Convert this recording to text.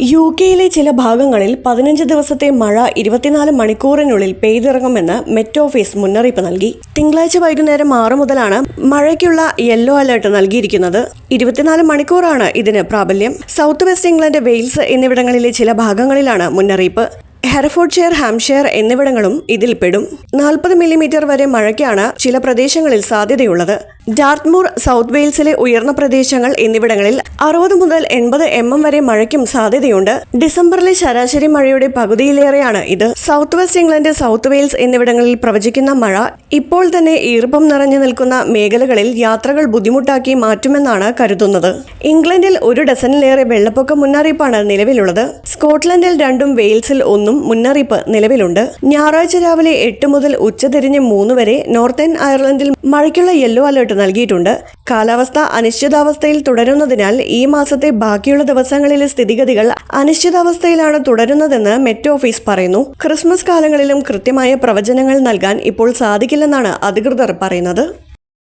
U കെയിലെ ചില ഭാഗങ്ങളിൽ പതിനഞ്ച് ദിവസത്തെ മഴ ഇരുപത്തിനാല് മണിക്കൂറിനുള്ളിൽ പെയ്തിറങ്ങുമെന്ന് മെറ്റ് ഓഫീസ് മുന്നറിയിപ്പ് നൽകി. തിങ്കളാഴ്ച വൈകുന്നേരം ആറ് മുതലാണ് മഴയ്ക്കുള്ള യെല്ലോ അലർട്ട് നൽകിയിരിക്കുന്നത്. ഇരുപത്തിനാല് മണിക്കൂറാണ് ഇതിന് പ്രാബല്യം. സൗത്ത് വെസ്റ്റ് ഇംഗ്ലണ്ട് വെയിൽസ് എന്നിവിടങ്ങളിലെ ചില ഭാഗങ്ങളിലാണ് മുന്നറിയിപ്പ്. ഹെർഫോർഡ്ഷെയർ ഹാംഷെയർ എന്നിവിടങ്ങളും ഇതിൽ പെടും. നാൽപ്പത് മില്ലിമീറ്റർ വരെ മഴയ്ക്കാണ് ചില പ്രദേശങ്ങളിൽ സാധ്യതയുള്ളത്. ഡാർട്ട്മൂർ സൗത്ത് വെയിൽസിലെ ഉയർന്ന പ്രദേശങ്ങൾ എന്നിവിടങ്ങളിൽ അറുപത് മുതൽ എൺപത് എം എം വരെ മഴയ്ക്കും സാധ്യതയുണ്ട്. ഡിസംബറിലെ ശരാശരി മഴയുടെ പകുതിയിലേറെയാണ് ഇത്. South west England south Wales എന്നിവിടങ്ങളിൽ പ്രവചിക്കുന്ന മഴ ഇപ്പോൾ തന്നെ ഈർപ്പം നിറഞ്ഞു നിൽക്കുന്ന മേഖലകളിൽ യാത്രകൾ ബുദ്ധിമുട്ടാക്കി മാറ്റുമെന്നാണ് കരുതുന്നത്. ഇംഗ്ലണ്ടിൽ ഒരു ഡസനിലേറെ വെള്ളപ്പൊക്ക മുന്നറിയിപ്പാണ് നിലവിലുള്ളത്. സ്കോട്ട്ലൻഡിൽ രണ്ടും വെയിൽസിൽ ഒന്നും മുന്നറിയിപ്പ് നിലവിലുണ്ട്. ഞായറാഴ്ച രാവിലെ എട്ട് മുതൽ ഉച്ചതിരിഞ്ഞ് മൂന്ന് വരെ നോർത്തേൺ അയർലൻഡിൽ മഴയ്ക്കുള്ള യെല്ലോ അലർട്ട് നൽകിയിട്ടുണ്ട്. കാലാവസ്ഥ അനിശ്ചിതാവസ്ഥയിൽ തുടരുന്നതിനാൽ ഈ മാസത്തെ ബാക്കിയുള്ള ദിവസങ്ങളിലെ സ്ഥിതിഗതികൾ അനിശ്ചിതാവസ്ഥയിലാണ് തുടരുന്നതെന്ന് മെറ്റ് ഓഫീസ് പറയുന്നു. ക്രിസ്മസ് കാലങ്ങളിലും കൃത്യമായ പ്രവചനങ്ങൾ നൽകാൻ ഇപ്പോൾ സാധിക്കില്ലെന്നാണ് അധികൃതർ പറയുന്നത്.